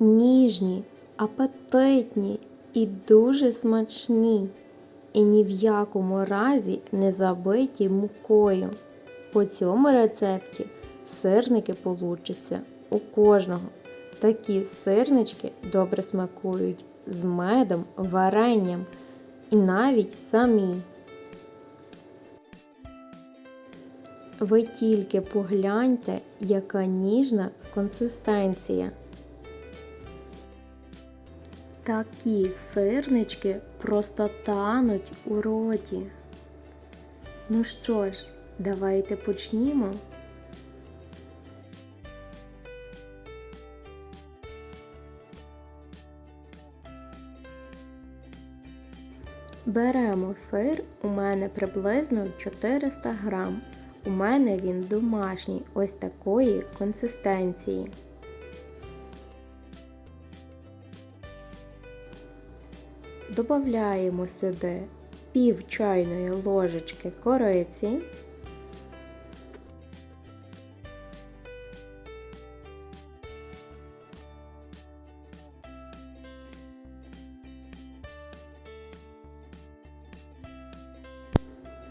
ніжні, апетитні і дуже смачні. І ні в якому разі не забиті мукою. По цьому рецепті сирники получаться у кожного. Такі сирнички добре смакують з медом, варенням і навіть самі. Ви тільки погляньте, яка ніжна консистенція. Такі сирнички просто тануть у роті. Ну що ж, давайте почнімо. Беремо сир, у мене приблизно 400 грам. У мене він домашній, ось такої консистенції. Добавляємо сюди пів чайної ложечки кориці.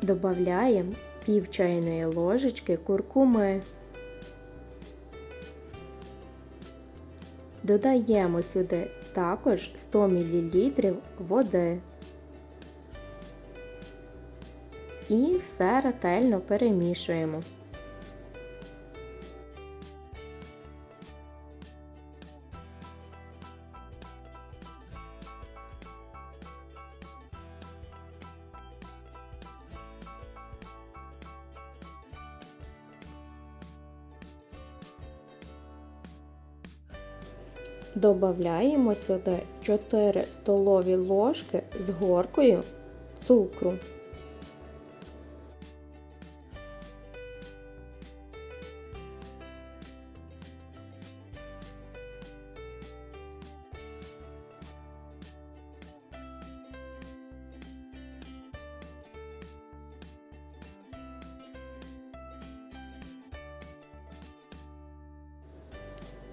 Добавляємо пів чайної ложечки куркуми. Додаємо сюди також 100 мл води. І все ретельно перемішуємо. Добавляємо сюди 4 столові ложки з горкою цукру.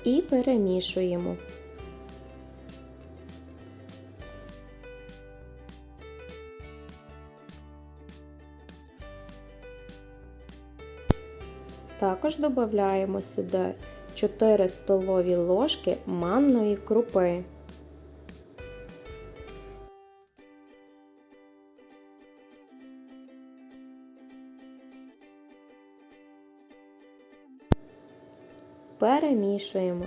І перемішуємо. Також додаємо сюди 4 столові ложки манної крупи. Перемішуємо.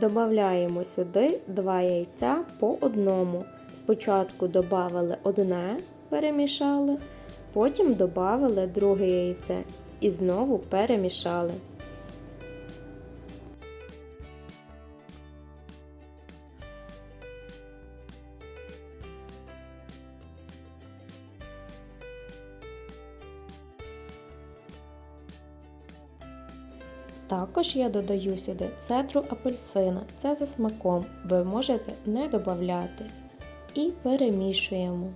Добавляємо сюди 2 яйця по одному. Спочатку додали одне, перемішали, потім додали друге яйце і знову перемішали. Також я додаю сюди цедру апельсина, це за смаком, ви можете не додати. І перемішуємо.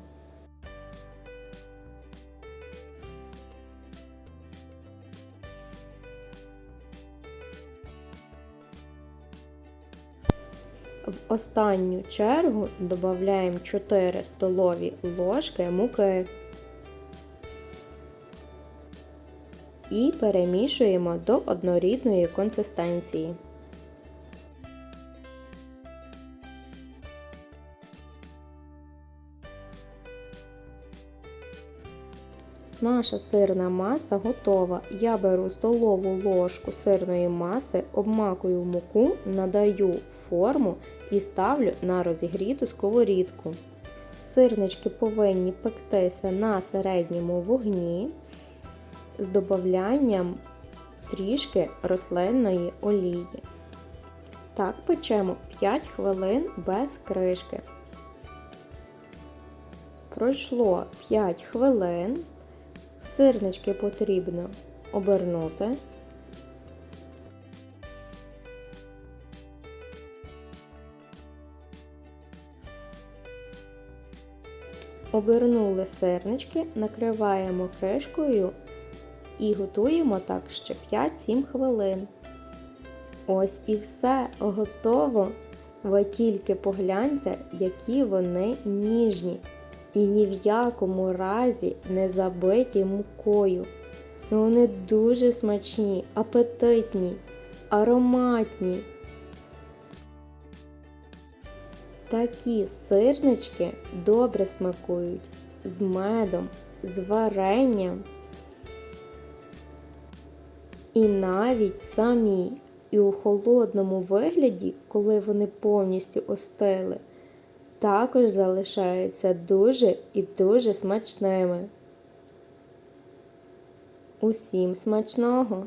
В останню чергу додаємо 4 столові ложки муки. І перемішуємо до однорідної консистенції. Наша сирна маса готова. Я беру столову ложку сирної маси, обмакую муку, надаю форму і ставлю на розігріту сковорідку. Сирнички повинні пектися на середньому вогні з додаванням трішки рослинної олії. Так печемо 5 хвилин без кришки. Пройшло 5 хвилин, сирнички потрібно обернути. Обернули сирнички, накриваємо кришкою і готуємо так ще 5-7 хвилин. Ось і все готово. Ви тільки погляньте, які вони ніжні і ні в якому разі не забиті мукою. Вони дуже смачні, апетитні, ароматні. Такі сирнички добре смакують з медом, з варенням. І навіть самі, і у холодному вигляді, коли вони повністю остили, також залишаються дуже і дуже смачними. Усім смачного!